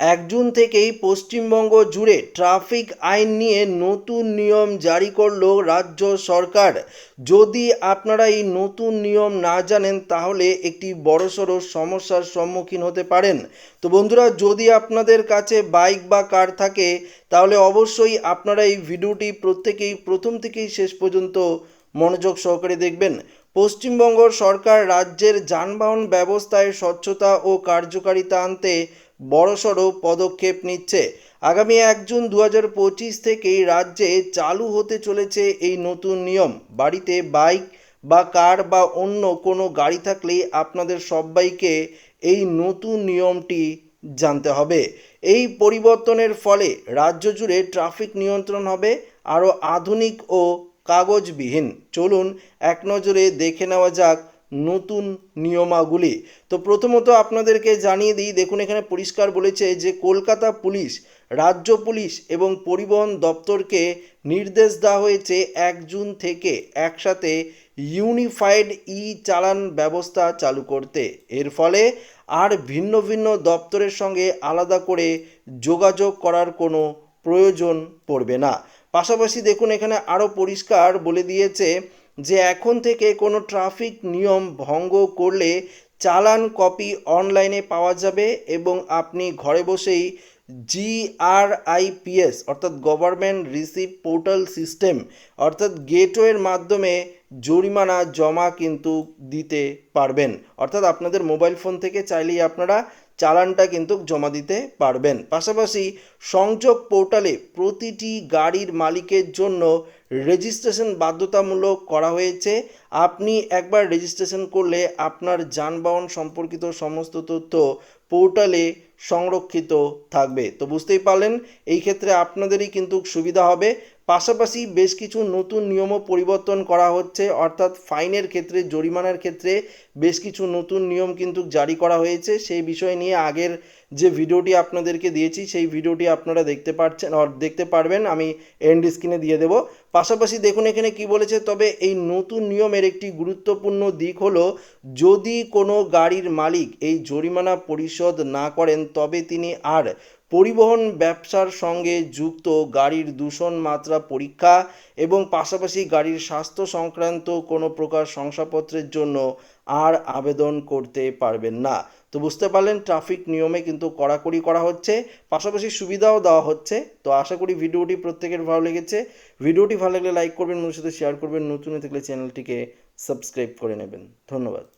এক জুন থেকেই পশ্চিমবঙ্গ জুড়ে ট্রাফিক আইন নিয়ে নতুন নিয়ম জারি করল রাজ্য সরকার। যদি আপনারা এই নতুন নিয়ম না জানেন, তাহলে একটি বড়সড় সমস্যার সম্মুখীন হতে পারেন। তো বন্ধুরা, যদি আপনাদের কাছে বাইক বা কার থাকে, তাহলে অবশ্যই আপনারা এই ভিডিওটি প্রত্যেকেই, প্রথম থেকেই শেষ পর্যন্ত মনোযোগ সহকারে দেখবেন। পশ্চিমবঙ্গ সরকার রাজ্যের যানবাহন ব্যবস্থায় স্বচ্ছতা ও কার্যকারিতা আনতে বড়সড় পদক্ষেপ নিচ্ছে। আগামী এক জুন দু হাজার পঁচিশ থেকেই রাজ্যে চালু হতে চলেছে এই নতুন নিয়ম। বাড়িতে বাইক বা কার বা অন্য কোনো গাড়ি থাকলেই আপনাদের সবাইকে এই নতুন নিয়মটি জানতে হবে। এই পরিবর্তনের ফলে রাজ্য জুড়ে ট্রাফিক নিয়ন্ত্রণ হবে, আরও আধুনিক ও কাগজবিহীন। চলুন এক নজরে দেখে নেওয়া যাক নতুন নিয়মাগুলি তো প্রথমত আপনাদেরকে জানিয়ে দিই, দেখুন এখানে পরিষ্কার বলেছে যে কলকাতা পুলিশ, রাজ্য পুলিশ এবং পরিবহন দপ্তরকে নির্দেশ দেওয়া হয়েছে এক জুন থেকে একসাথে ইউনিফাইড ই চালান ব্যবস্থা চালু করতে। এর ফলে আর ভিন্ন ভিন্ন দপ্তরের সঙ্গে আলাদা করে যোগাযোগ করার কোনো প্রয়োজন পড়বে না। পাশাপাশি দেখুন এখানে আরও পরিষ্কার বলে দিয়েছে যে এখন থেকে কোনো ট্রাফিক নিয়ম ভঙ্গ করলে চালান কপি অনলাইনে পাওয়া যাবে এবং আপনি ঘরে বসেই জিআরআইপিএস, অর্থাৎ গভর্নমেন্ট রিসিভ পোর্টাল সিস্টেম, অর্থাৎ গেটওয়ের মাধ্যমে জরিমানা জমা কিন্তু দিতে পারবেন। অর্থাৎ আপনাদের মোবাইল ফোন থেকে চাইলেই আপনারা চালানটা কিন্তু জমা দিতে পারবেন। পাশাপাশি সংযোগ পোর্টালে প্রতিটি গাড়ির মালিকের জন্য রেজিস্ট্রেশন বাধ্যতামূলক করা হয়েছে। আপনি একবার রেজিস্ট্রেশন করলে আপনার যানবাহন সম্পর্কিত সমস্ত তথ্য পোর্টালে সংরক্ষিত থাকবে। তো বুঝতেই পারলেন, এই ক্ষেত্রে আপনাদেরই কিন্তু সুবিধা হবে। পাশাপাশি বেশ কিছু নতুন নিয়মও পরিবর্তন করা হচ্ছে, অর্থাৎ ফাইনের ক্ষেত্রে, জরিমানার ক্ষেত্রে বেশ কিছু নতুন নিয়ম কিন্তু জারি করা হয়েছে। সেই বিষয় নিয়ে আগের যে ভিডিওটি আপনাদেরকে দিয়েছি, সেই ভিডিওটি আপনারা দেখতে পাচ্ছেন আর দেখতে পারবেন, আমি এন্ড স্ক্রিনে দিয়ে দেবো। পাশাপাশি দেখুন এখানে কি বলেছে, তবে এই নতুন নিয়মের একটি গুরুত্বপূর্ণ দিক হলো, যদি কোনো গাড়ির মালিক এই জরিমানা পরিশোধ না করেন, তবে তিনি আর পরিবহন ব্যবসার সঙ্গে যুক্ত, গাড়ির দূষণ মাত্রা পরীক্ষা এবং পাশাপাশি গাড়ির স্বাস্থ্য সংক্রান্ত কোনো প্রকার শংসাপত্রের জন্য আর আবেদন করতে পারবেন না। তো বুঝতে পারলেন ট্রাফিক নিয়মে কিন্তু কড়াকড়ি করা হচ্ছে, পাশাপাশি সুবিধাও দেওয়া হচ্ছে। তো আশা করি ভিডিওটি প্রত্যেকের ভালো লেগেছে। ভিডিওটি ভালো লাগলে লাইক করবেন মানুষের সাথে শেয়ার করবেন। নতুন থাকলে চ্যানেলটিকে সাবস্ক্রাইব করে নেবেন। ধন্যবাদ।